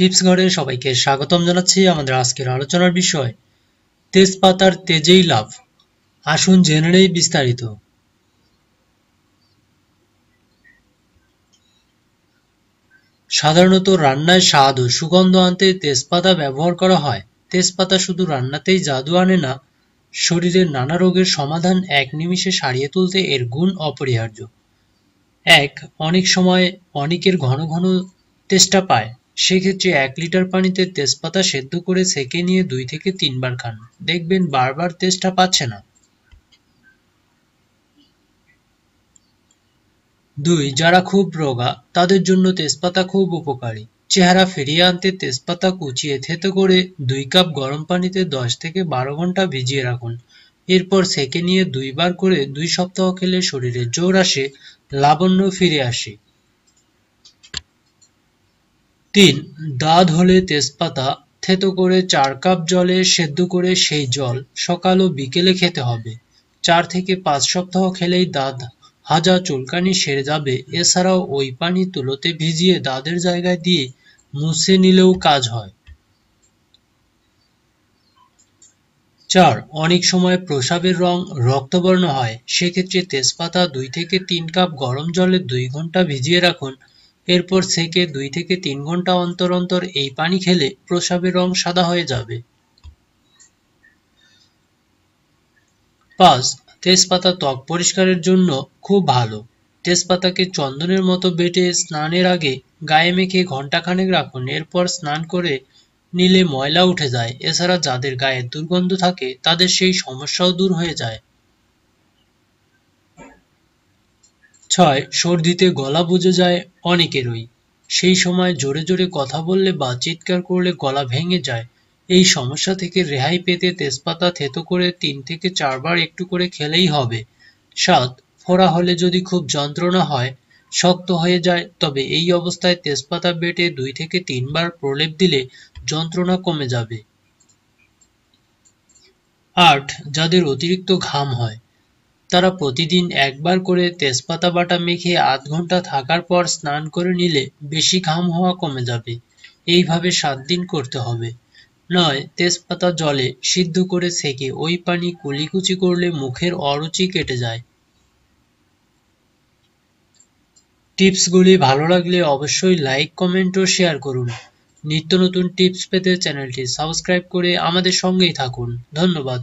Tips ঘরে সবাইকে স্বাগতম জানাচ্ছি আমাদের আজকের আলোচনার বিষয়, তেজপাতার তেজেই লাভ। আসুন জেনে নেই বিস্তারিত। সাধারণত রান্নায় স্বাদ ও সুগন্ধ আনতে তেজপাতা ব্যবহার করা হয়। তেজপাতা শুধু রান্নাতেই জাদু আনে না শরীরের নানা রোগের সমাধান এক নিমিষে সারিয়ে তুলতে এর গুণ অপরিহার্য। এক, অনেক সময় অনেকের ঘন ঘন তেষ্টা পায়। সেক্ষেত্রে এক লিটার পানিতে তেজপাতা সেদ্ধ করে সেকে নিয়ে দুই থেকে তিনবার খান। দেখবেন বারবার তেজটা পাচ্ছে না। দুই, যারা খুব রোগা, তাদের জন্য তেজপাতা খুব উপকারী। চেহারা ফিরিয়ে আনতে তেজপাতা কুচিয়ে থেতো করে দুই কাপ গরম পানিতে দশ থেকে বারো ঘণ্টা ভিজিয়ে রাখুন। এরপর সেকে নিয়ে দুইবার করে দুই সপ্তাহ খেলে শরীরে জোর আসে, লাবণ্য ফিরে আসে। তিন, দাঁত হলে তেজপাতা, থেতো করে চার কাপ জলে সেদ্ধ করে সেই জল সকাল ও বিকেলে খেতে হবে। চার থেকে পাঁচ সপ্তাহ খেলেই দাঁত হাজা চুলকানি সেরে যাবে। এছাড়াও ওই পানি তুলোতে ভিজিয়ে দাঁতের জায়গায় দিয়ে মুছে নিলেও কাজ হয়। চার, অনেক সময় প্রসাবের রং রক্তবর্ণ হয়। সেক্ষেত্রে তেজপাতা দুই থেকে তিন কাপ গরম জলে দুই ঘণ্টা ভিজিয়ে রাখুন। এরপর সেকে দুই থেকে তিন ঘণ্টা অন্তর অন্তর এই পানি খেলে প্রসাবের রং সাদা হয়ে যাবে। পাঁচ, তেজপাতা ত্বক পরিষ্কারের জন্য খুব ভালো। তেজপাতাকে চন্দনের মতো বেটে স্নানের আগে গায়ে মেখে ঘন্টাখানেক রাখুন, এরপর স্নান করে নিলে ময়লা উঠে যায়। এছাড়া যাদের গায়ে দুর্গন্ধ থাকে, তাদের সেই সমস্যাও দূর হয়ে যায়। ছয় সর্দিতে গলা বুঝে যায় অনেকেরই। সেই সময় জোরে জোরে কথা বললে বা চিৎকার করলে গলা ভেঙে যায়। এই সমস্যা থেকে রেহাই পেতে তেজপাতা থেতো করে তিন থেকে চারবার একটু করে খেলেই হবে। সাত, ফোড়া হলে যদি খুব যন্ত্রণা হয়, শক্ত হয়ে যায়, তবে এই অবস্থায় তেজপাতা বেটে দুই থেকে তিনবার প্রলেপ দিলে যন্ত্রণা কমে যাবে। আট, যাদের অতিরিক্ত ঘাম হয় তারা প্রতিদিন একবার করে তেজপাতা বাটা মেখে আধ ঘণ্টা থাকার পর স্নান করে নিলে বেশি ঘাম হওয়া কমে যাবে। এইভাবে সাত দিন করতে হবে। নয়, তেজপাতা জলে সিদ্ধ করে সেকে ওই পানি কুলিকুচি করলে মুখের অরুচি কেটে যায়। টিপসগুলি ভালো লাগলে অবশ্যই লাইক, কমেন্ট ও শেয়ার করুন। নিত্য নতুন টিপস পেতে চ্যানেলটি সাবস্ক্রাইব করে আমাদের সঙ্গেই থাকুন। ধন্যবাদ।